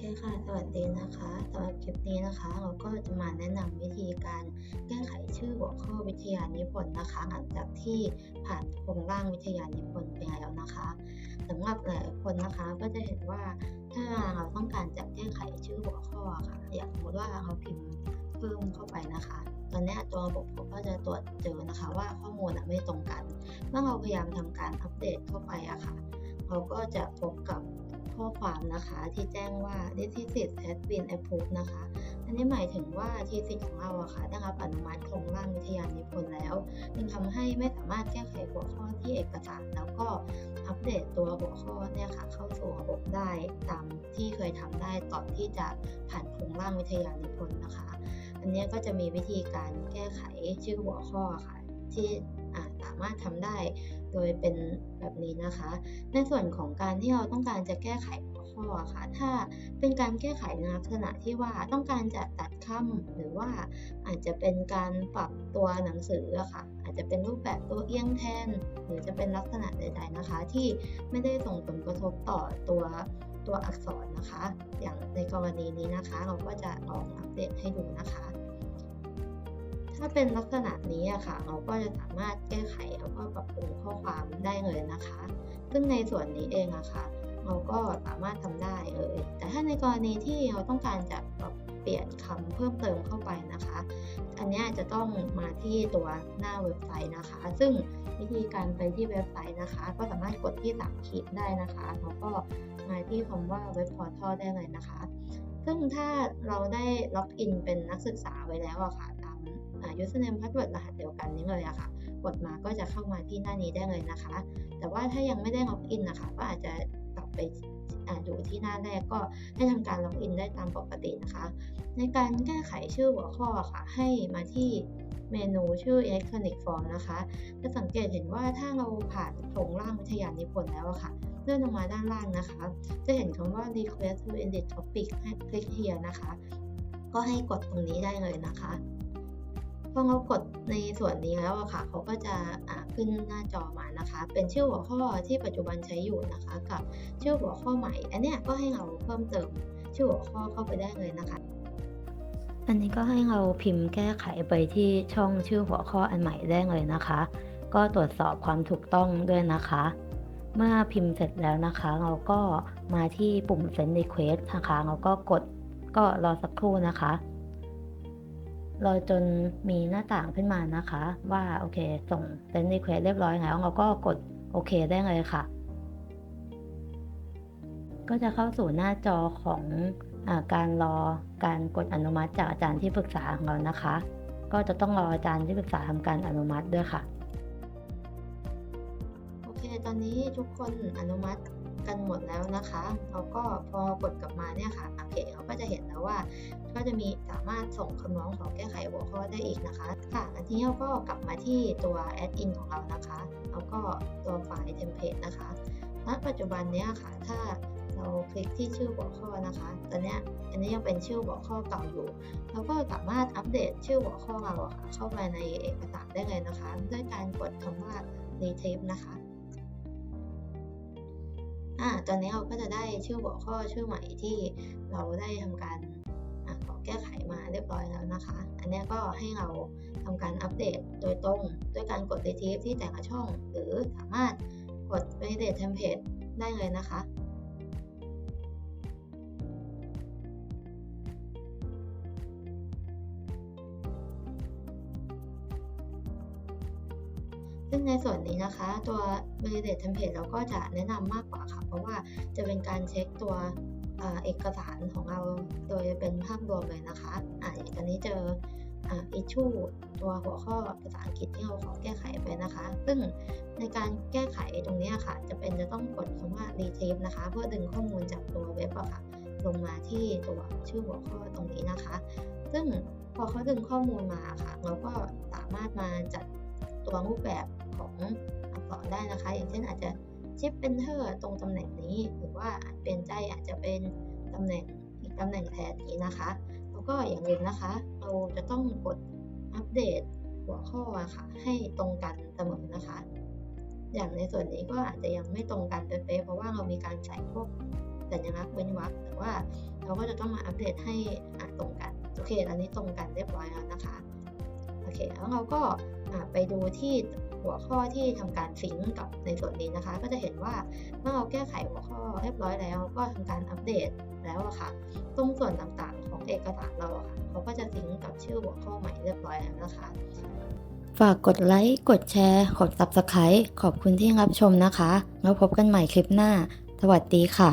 เคค่ะ สวัสดีนะคะสำหรับคลิปนี้นะคะ เราก็จะมาแนะนำวิธีการแก้ไขชื่อหัวข้อวิทยานิพนธ์นะคะ หลังจากที่ผ่านโครงร่างวิทยานิพนธ์ไปแล้วนะคะสำหรับหลายคนนะคะก็จะเห็นว่าถ้าเราต้องการจะแก้ไขชื่อหัวข้อค่ะอย่างสมมติว่าเราพิมพ์เพิ่มเข้าไปนะคะ ตอนนี้ตัวระบบก็จะตรวจเจอนะคะว่าข้อมูลไม่ตรงกัน เมื่อเราพยายามทำการอัปเดตเข้าไปอะค่ะ เราก็จะพบกับามนะคะ ที่แจ้งว่า t h i s i s has been approved นะคะ อันนี้หมายถึงว่าทีสิทธิ์ของเราอะค่ะได้รับอนุมัติโครงร่างวิทยานิพนธ์แล้ว จึงทำให้ไม่สามารถแก้ไขหัวข้อที่เอกสารแล้วก็อัปเดตตัวหัวข้อเนี่ยค่ะ เข้าสู่ระบบได้ตามที่เคยทำได้ก่อนที่จะผ่านโครงร่างวิทยานิพนธ์นะคะ อันนี้ก็จะมีวิธีการแก้ไขชื่อหัวข้อค่ะ ที่สามารถทำได้โดยเป็นแบบนี้นะคะ ในส่วนของการที่เราต้องการจะแก้ไข อค่ะ ถ้าเป็นการแก้ไขในลักษณะที่ว่าต้องการจะตัดคำหรือว่าอาจจะเป็นการปรับตัวหนังสือค่ะ อาจจะเป็นรูปแบบตัวเอียงแทน หรือจะเป็นลักษณะใด ๆนะคะ ที่ไม่ได้ส่งผลกระทบต่อตัวตัวอักษรนะคะ อย่างในกรณีนี้นะคะ เราก็จะลองอัปเดตให้ดูนะคะถ้าเป็นลักษณะนี้อะค่ะ เราก็จะสามารถแก้ไขแล้วก็ปรับปรุงข้อความได้เลยนะคะ ซึ่งในส่วนนี้เองอะค่ะ เราก็สามารถทำได้เลย แต่ถ้าในกรณีที่เราต้องการจะเปลี่ยนคำเพิ่มเติมเข้าไปนะคะ อันนี้จะต้องมาที่ตัวหน้าเว็บไซต์นะคะ ซึ่งวิธีการไปที่เว็บไซต์นะคะ ก็สามารถกดที่3ขีดได้นะคะแล้วก็มาที่คำว่าเว็บพอร์ทัลได้เลยนะคะ ซึ่งถ้าเราได้ล็อกอินเป็นนักศึกษาไว้แล้วอะค่ะตามยูสเนมพาสเวิร์ดรหัสเดียวกันนี้เลยอะค่ะกดมาก็จะเข้ามาที่หน้านี้ได้เลยนะคะ แต่ว่าถ้ายังไม่ได้ล็อกอินนะคะ ก็อาจจะ กลับไปดูที่หน้าแรกก็ให้ทำการล็อกอินได้ตามปกตินะคะ ในการแก้ไขชื่อหัวข้อค่ะ ให้มาที่เมนูชื่อ Electronic Form นะคะ จะสังเกตเห็นว่าถ้าเราผ่านโครงร่างวิทยานิพนธ์แล้วค่ะ เลื่อนลงมาด้านล่างนะคะ จะเห็นคำว่า Request to edit topic ให้คลิก here นะคะ ก็ให้กดตรงนี้ได้เลยนะคะ อเรากดในส่วนนี้แล้วอะค่ะเขาก็จะขึ้นหน้าจอมานะคะ เป็นชื่อหัวข้อที่ปัจจุบันใช้อยู่นะคะ กับชื่อหัวข้อใหม่ อันเนี้ยก็ให้เราเพิ่มเติมชื่อหัวข้อเข้าไปได้เลยนะคะ อันนี้ก็ให้เราพิมพ์แก้ไขไปที่ช่องชื่อหัวข้ออันใหม่ได้เลยนะคะ ก็ตรวจสอบความถูกต้องด้วยนะคะ เมื่อพิมพ์เสร็จแล้วนะคะ เราก็มาที่ปุ่ม send request นะคะเราก็กดก็รอสักครู่นะคะ รอจนมีหน้าต่างขึ้นมานะคะ ว่าโอเค ส่งเซนรีเควสเรียบร้อยแล้วเราก็กดโอเคได้เลยค่ะ ก็จะเข้าสู่หน้าจอของอการรอการกดอนุมัติจากอาจารย์ที่ปรึกษาของเรานะคะ ก็จะต้องรออาจารย์ที่ปรึกษาทำการอนุมัติด้วยค่ะ โอเค ตอนนี้ทุกคนอนุมัติ กันหมดแล้วนะคะเราก็พอกดกลับมาเนี่ยค่ะเพจเขาก็จะเห็นแล้วว่า ก็จะมีสามารถส่งคำร้องขอแก้ไขหัวข้อได้อีกนะคะ ค่ะอันนี้เราก็กลับมาที่ตัวแอดอินของเรานะคะ แล้วก็ตัวไฟล์เทมเพลตนะคะณปัจจุบันเนี้ยค่ะ ถ้าเราคลิกที่ชื่อหัวข้อนะคะ ตอนนี้อันนี้ยังเป็นชื่อหัวข้อเก่าอยู่ เราก็สามารถอัปเดตชื่อหัวข้อเราค่ะเข้าไปในเอกสารได้เลยนะคะ ด้วยการกดคำว่า retrieve นะคะ อ่าตอนนี้เราก็จะได้ชื่อหัวข้อชื่อใหม่ที่เราได้ทำการขอแก้ไขมาเรียบร้อยแล้วนะคะ อันนี้ก็ให้เราทำการอัปเดตโดยตรงด้วยการกดในทีฟที่แต่ละช่อง หรือสามารถกด validate template ได้เลยนะคะ ซึ่งในส่วนนี้นะคะ ตัว validate template เราก็จะแนะนำมากกว่าค่ะ เพราะว่าจะเป็นการเช็คตัวเอกสารของเราโดยเป็นภาพรวมเลยนะคะอ่าอย่างตอนนี้เจออ issue ตัวหัวข้อภาษาอังกฤษที่เราขอแก้ไขไปนะคะ ซึ่งในการแก้ไขตรงนี้ค่ะ จะเป็นจะต้องกดคำว่า retrieve นะคะ เพื่อดึงข้อมูลจากตัวเว็บอะค่ะ ลงมาที่ตัวชื่อหัวข้อตรงนี้นะคะ ซึ่งพอเขาดึงข้อมูลมาค่ะ เราก็สามารถมาจัด ตัวรูปแบบของอักษรได้นะคะ อย่างเช่นอาจจะชิปเป็นเทอร์ตรงตำแหน่งนี้ หรือว่าอาจเป็นใจอาจจะเป็นตำแหน่งอีกตำแหน่งแทนนี้นะคะ แล้วก็อย่างลืมนะคะ เราจะต้องกดอัปเดตหัวข้อค่ะ ให้ตรงกันเสมอนะคะ อย่างในส่วนนี้ก็อาจจะยังไม่ตรงกันเป๊ะเพราะว่าเรามีการใส่พวกสัญลักษณ์เว้นวรรคแต่ว่าเราก็จะต้องมาอัปเดตให้ตรงกัน โอเค อันนี้ตรงกันเรียบร้อยแล้วนะคะ อเคแล้วเราก็ไปดูที่หัวข้อที่ทำการซิงก์กับในส่วนนี้นะคะ ก็จะเห็นว่าเมื่อเราแก้ไขหัวข้อเรียบร้อยแล้ว ก็ทำการอัปเดตแล้วอะค่ะ ตรงส่วนต่างๆของเอกสารเราอะค่ะเขาก็จะซิงก์กับชื่อหัวข้อใหม่เรียบร้อยแล้วนะคะ ฝากกดไลค์ กดแชร์ กด Subscribe ขอบคุณที่รับชมนะคะ แล้วพบกันใหม่คลิปหน้า สวัสดีค่ะ